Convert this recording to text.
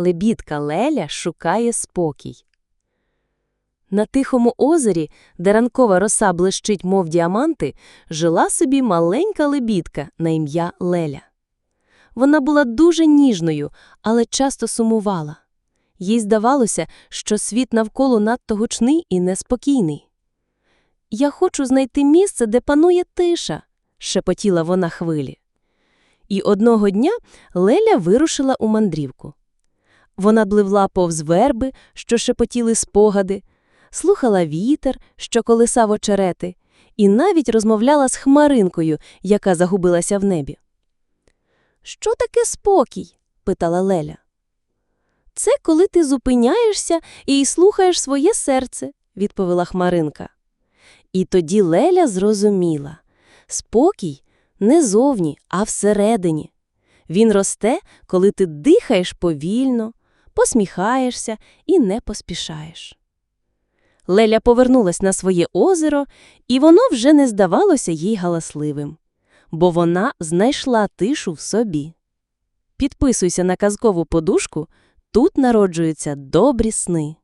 Лебідка Леля шукає спокій. На тихому озері, де ранкова роса блищить, мов діаманти, жила собі маленька лебідка на ім'я Леля. Вона була дуже ніжною, але часто сумувала. Їй здавалося, що світ навколо надто гучний і неспокійний. Я хочу знайти місце, де панує тиша, шепотіла вона хвилі. І одного дня Леля вирушила у мандрівку. Вона бливла повз верби, що шепотіли спогади, слухала вітер, що колисав очерети, і навіть розмовляла з хмаринкою, яка загубилася в небі. Що таке спокій? питала Леля. Це коли ти зупиняєшся і слухаєш своє серце, відповіла хмаринка. І тоді Леля зрозуміла спокій не зовні, а всередині. Він росте, коли ти дихаєш повільно, посміхаєшся і не поспішаєш. Леля повернулась на своє озеро, і воно вже не здавалося їй галасливим, бо вона знайшла тишу в собі. Підписуйся на казкову подушку, тут народжуються добрі сни.